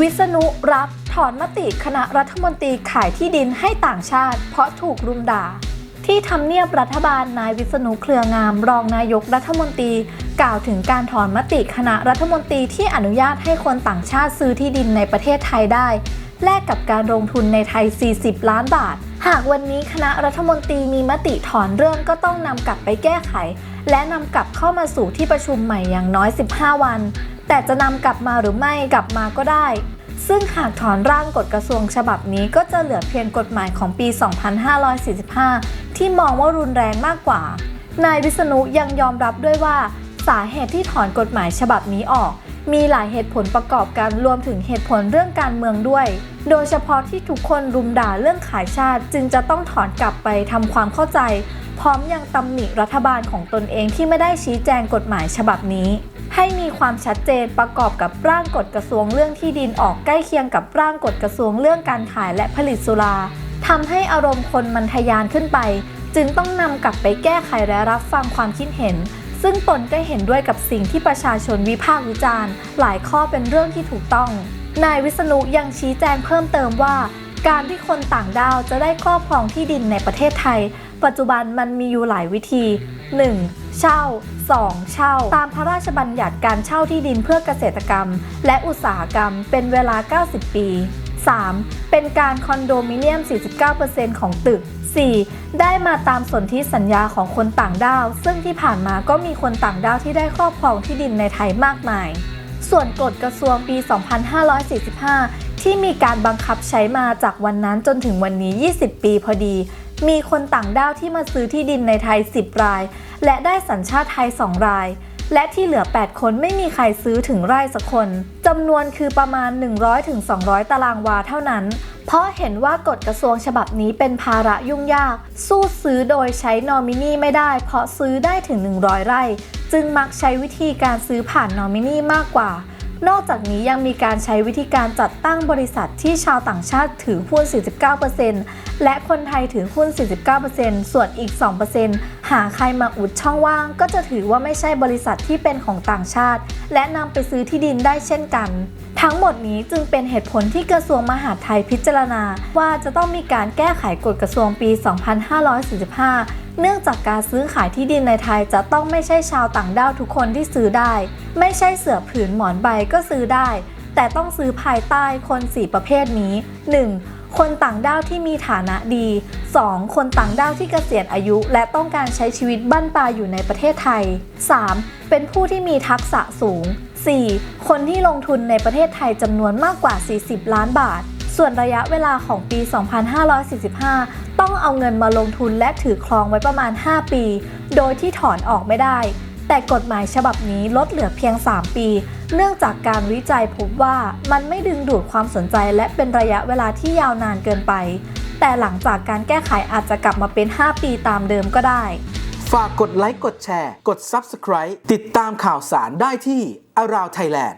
วิษณุรับถอนมติคณะรัฐมนตรีขายที่ดินให้ต่างชาติ เพราะถูกรุมด่า ที่ทำเนียบรัฐบาลนายวิษณุเครืองามรองนายกรัฐมนตรี กล่าวถึงการถอนมติคณะรัฐมนตรีที่อนุญาตให้คนต่างชาติซื้อที่ดินในประเทศไทยได้ แลกกับการลงทุนในไทย 40 ล้านบาท หากวันนี้คณะรัฐมนตรีมีมติถอนเรื่องก็ต้องนำกลับไปแก้ไข และนำกลับเข้ามาสู่ที่ประชุมใหม่อย่างน้อย 15 วัน แต่จะนำกลับมาหรือไม่กลับมาก็ได้ ซึ่งหากถอนร่างกฎกระทรวงฉบับนี้ก็จะเหลือเพียงกฎหมายของปี 2545 ที่มองว่ารุนแรงมากกว่า นายวิษณุยังยอมรับด้วยว่าสาเหตุที่ถอนกฎหมายฉบับนี้ออก มีหลายเหตุผลประกอบกันรวมถึงเหตุผลเรื่องการเมืองด้วย โดยเฉพาะที่ทุกคนรุมด่าเรื่องขายชาติ จึงจะต้องถอนกลับไปทำความเข้าใจ พร้อมยังตำหนิรัฐบาลของตนเองที่ไม่ได้ชี้แจงกฎหมายฉบับนี้ ให้มีความชัดเจนประกอบกับร่างกฎกระทรวงเรื่องที่ดินออกใกล้เคียงกับร่างกฎกระทรวงเรื่องการขายและผลิตสุราทำให้อารมณ์คนมันทะยานขึ้นไป จึงต้องนำกลับไปแก้ไขและรับฟังความคิดเห็น ซึ่งตนก็เห็นด้วยกับสิ่งที่ประชาชนวิพากษ์วิจารณ์ หลายข้อเป็นเรื่องที่ถูกต้อง นายวิษณุยังชี้แจงเพิ่มเติมว่า การที่คนต่างด้าวจะได้ครอบครองที่ดินในประเทศไทย ปัจจุบันมันมีอยู่หลายวิธี 1. เช่า 2. เช่า ตามพระราชบัญญัติการเช่าที่ดินเพื่อเกษตรกรรม และอุตสาหกรรมเป็นเวลา 90 ปี 3. เป็นการคอนโดมิเนียม 49%ของตึก 4. ได้มาตามสนธิสัญญาของคนต่างด้าว ซึ่งที่ผ่านมาก็มีคนต่างด้าวที่ได้ครอบครองที่ดินในไทยมากมาย ส่วนกฎกระทรวงปี 2545ที่มีการบังคับใช้มาจากวันนั้นจนถึงวันนี้ 20 ปีพอดี มีคนต่างด้าวที่มาซื้อที่ดินในไทย 10 ราย และได้สัญชาติไทย 2 ราย และที่เหลือ 8 คนไม่มีใครซื้อถึงไร่สักคนจำนวนคือประมาณ 100-200 ตารางวาเท่านั้น เพราะเห็นว่ากฎกระทรวงฉบับนี้เป็นภาระยุ่งยาก สู้ซื้อโดยใช้นอมินีไม่ได้ เพราะซื้อได้ถึง 100 ไร่ จึงมักใช้วิธีการซื้อผ่านนอมินีมากกว่า นอกจากนี้ยังมีการใช้วิธีการจัดตั้งบริษัทที่ชาวต่างชาติถือหุ้น 49%และคนไทยถือหุ้น 49%ส่วนอีก 2%หาใครมาอุดช่องว่าง ก็จะถือว่าไม่ใช่บริษัทที่เป็นของต่างชาติ และนำไปซื้อที่ดินได้เช่นกัน ทั้งหมดนี้จึงเป็นเหตุผลที่กระทรวงมหาดไทยพิจารณา ว่าจะต้องมีการแก้ไขกฎกระทรวงปี 2545 เนื่องจากการซื้อขายที่ดินในไทยจะต้องไม่ใช่ชาวต่างด้าวทุกคนที่ซื้อได้ ไม่ใช่เสือผืนหมอนใบก็ซื้อได้ แต่ต้องซื้อภายใต้คน 4 ประเภทนี้ 1. คนต่างด้าวที่มีฐานะดี 2. คนต่างด้าวที่เกษียณอายุ และต้องการใช้ชีวิตบั้นปลายอยู่ในประเทศไทย 3. เป็นผู้ที่มีทักษะสูง 4. คนที่ลงทุนในประเทศไทยจำนวนมากกว่า 40 ล้านบาท ส่วนระยะเวลาของปี 2545 ต้องเอาเงินมาลงทุนและถือครองไว้ประมาณ 5 ปี โดยที่ถอนออกไม่ได้ แต่กฎหมายฉบับนี้ลดเหลือเพียง 3 ปี เนื่องจากการวิจัยพบว่ามันไม่ดึงดูดความสนใจและเป็นระยะเวลาที่ยาวนานเกินไป แต่หลังจากการแก้ไขอาจจะกลับมาเป็น 5 ปีตามเดิมก็ได้ฝากกดไลค์ กดแชร์ กด Subscribe ติดตามข่าวสารได้ที่ Around Thailand